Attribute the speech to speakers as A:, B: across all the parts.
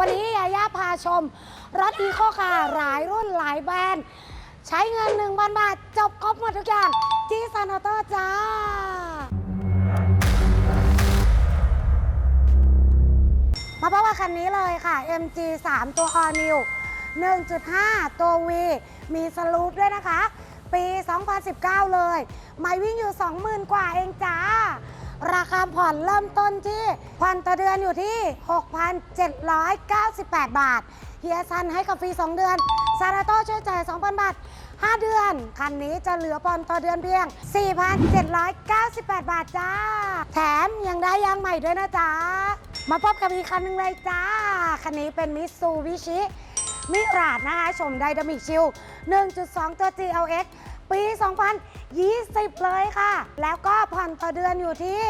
A: วันนี้ยาย่าพาชม รถอีโคคาร์หลายรุ่นหลายแบรนด์ ใช้เงิน1,000บาท จบครบหมดทุกอย่างที่ซานอโตจ้า มาพบกับคันนี้เลยค่ะ MG 3 ตัว All New 1.5 ตัว V มีสลูปด้วยนะคะ ปี 2019 เลย ไม่วิ่งอยู่ 20,000 กว่าเองจ้าาคาผ่อนเริ่มต้นที่ผ่อนต่อเดือนอยู่ที่ 6,798 บาท เฮียซันให้กับฟรี 2 เดือน ซาราโต้ช่วยจ่าย 2,000 บาท 5 เดือน คันนี้จะเหลือผ่อนต่อเดือนเพียง 4,798 บาทจ้า แถมยังได้ยางใหม่ด้วยนะจ๊ะ มาพบกับอีกคันหนึ่งเลยจ้า คันนี้เป็นมิ t ซูบิชิมิราดนะคะ ชมไดนามิกชิล1.2 ตัว GLX ปี 2020 เลยค่ะ แล้วก็ผ่อนต่อเดือนอยู่ที่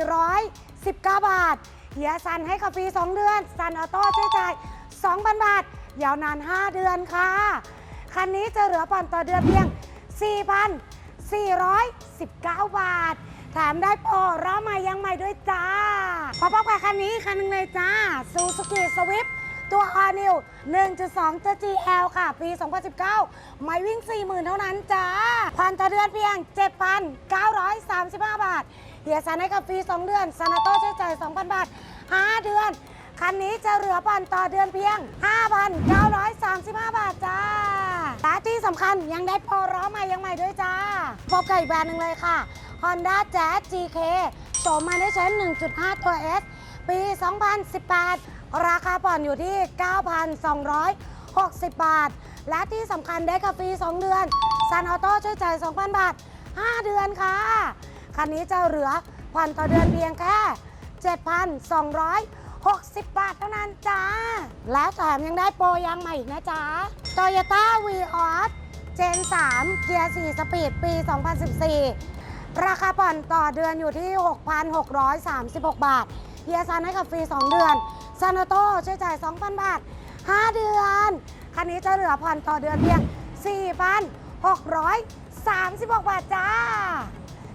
A: 6,419 บาท เฮียซันให้กาฟรี 2 เดือน ซันออโต้ช่วยจ่าย 2,000 บาท ยาวนาน 5 เดือนค่ะ คันนี้จะเหลือผ่อนต่อเดือนเพียง 4,419 บาท แถมได้โปรล้อใหม่ยังใหม่ด้วยจ้ามาพบกับคันนี้คันหนึงเลยจ้า Suzuki Swift ตั ตัว All New 1.2 GL ค่ะ ปี 2019 ไม่วิ่ง 40,000 เท่านั้นจ้าผ่อนต่อเดือนเพียง 7,935 บาทเฮียซันให้กับฟรี 2 เดือนซานาโต้ช่วยจ่าย 2,000 บาท 5 เดือน คันนี้จะเหลือผ่อนต่อเดือนเพียง 5,935 บาทจ้าและที่สำคัญยังได้โปรล้อใหม่ยังใหม่ด้วยจ้า พบกับอีกแบรนด์หนึ่งเลยค่ะ Honda Jazz GK โฉมมาได้ใช้ 1.5 ตัว S ปี 2018 ราคาผ่อนอยู่ที่ 9,260 บาท และที่สำคัญได้กาฟรี2เดือนซันออโต้ช่วยจ่าย 2,000 บาท 5 เดือนค่ะ คันนี้จะเหลือผ่อนต่อเดือนเพียงแค่ 7,260 บาทเท่านั้นจ้า และแถมยังได้โปรยางใหม่อีกนะจ๊ะ Toyota v o s Gen 3เกียร์ 4 สปีด ปี 2014 ราคาผ่อนต่อเดือนอยู่ที่ 6,636 บาท เฮียซันให้กับฟรี 2 เดือนซานโตช่วยจ่าย 2,000 บาท 5 เดือน คันนี้จะเหลือผ่อนต่อเดือนเพียง 4,636 บาทจ้า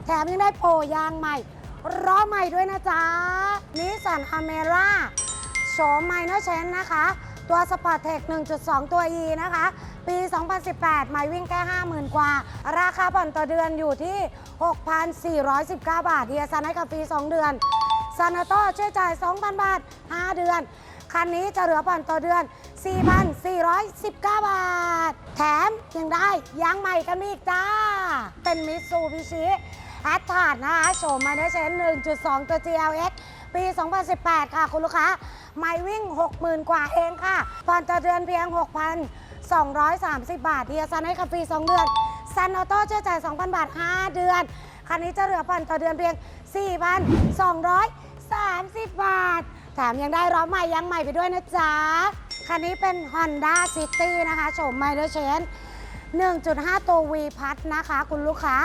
A: แถมยังได้โปรยางใหม่ล้อใหม่ด้วยนะจ๊ะนิสสันอเมร่าโฉมไมเนอร์เชนนะคะ ตัวสปอร์ตเทค1.2 ตัว E นะคะ ปี 2018ไม่วิ่งแค่ 50,000 กว่า ราคาผ่อนต่อเดือนอยู่ที่ 6,419 บาทเฮียซันให้กับฟรี 2 เดือน ซานาโต้ช่วยจ่าย 2,000 บาท 5 เดือน คันนี้จะเหลือผ่อนต่อเดือน 4,419 บาท แถมยังได้ยางใหม่กันอีกจ้า เป็นมิ t ซูบิชิแอตทาดนะคะโฉมมาได้เชน1.2 ตัว GLX ปี 2018 ค่ะ คุณลูกค้า ไม่วิ่ง 60,000 กว่าเองค่ะผ่อนต่อเดือนเพียง 6,230 บาทเฮียซันให้คาฟรี 2 เดือนซันออโต้ช่วยจ่าย 2,000 บาท 5 เดือน คันนี้จะเหลือผ่อนต่อเดือนเพียง 4,230บาท แถมยังได้ล้อใหม่ยางใหม่ไปด้วยนะจ๊ะ คันนี้เป็น Honda City นะคะโฉมไมเ r อร์เชน1.5 ตัว V พัทนะคะ คุณลูกค้า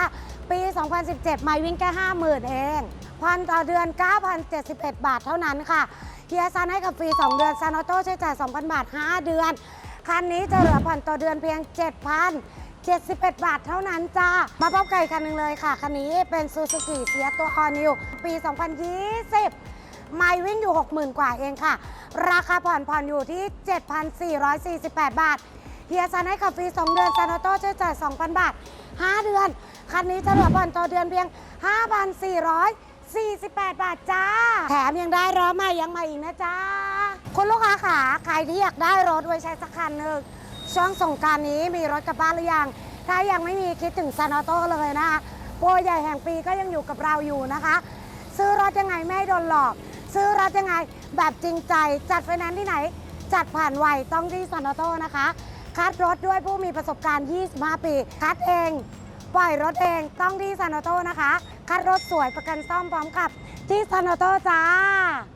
A: ปี 2017 ไม่วิ่งแค่ 50,000 เองผ่อนต่อเดือน 9,071 บาทเท่านั้นค่ะเฮียซันให้กับฟรี 2 เดือนซานอโต้ใช้จ่าย 2,000 บาท 5 เดือน คันนี้จะเหลือผ่อนต่อเดือนเพียง 7,071 บาทเท่านั้นจ้า มาพบกันอีกคันหนึ่งเลยค่ะ คันนี้เป็น Suzuki เสียตัว All New ปี 2020 ไม่วิ่งอยู่ 60,000 กว่าเองค่ะ ราคาผ่อนผ่อนอยู่ที่ 7,448 บาท เฮียซันให้ขับฟรี 2 เดือนซานโต้ช่วยจ่าย 2,000 บาท 5 เดือน คันนี้จะเหลือผ่อนต่อเดือนเพียง 5,448 บาทจ้า แถมยังได้ล้อใหม่ยังใหม่อีกนะจ้าคุณลูกค้าขาใครที่อยากได้รถไว้ใช้สักคันหนึ่งช่วงสงการนี้มีรถกลับบ้านหรือยัง ถ้ายังไม่มีคิดถึงซานโต้เลยนะคะโปรใหญ่แห่งปีก็ยังอยู่กับเราอยู่นะคะ ซื้อรถยังไงไม่โดนหลอก ซื้อรถยังไง แบบจริงใจ จัดไฟแนนซ์ที่ไหน จัดผ่านไวต้องที่ซานโต้นะคะ คัดรถด้วยผู้มีประสบการณ์ 25 ปี คัดเอง ปล่อยรถเองต้องที่ซานโต้นะคะ คัดรถสวยประกันซ่อมพร้อมกับที่ซานโต้จ้า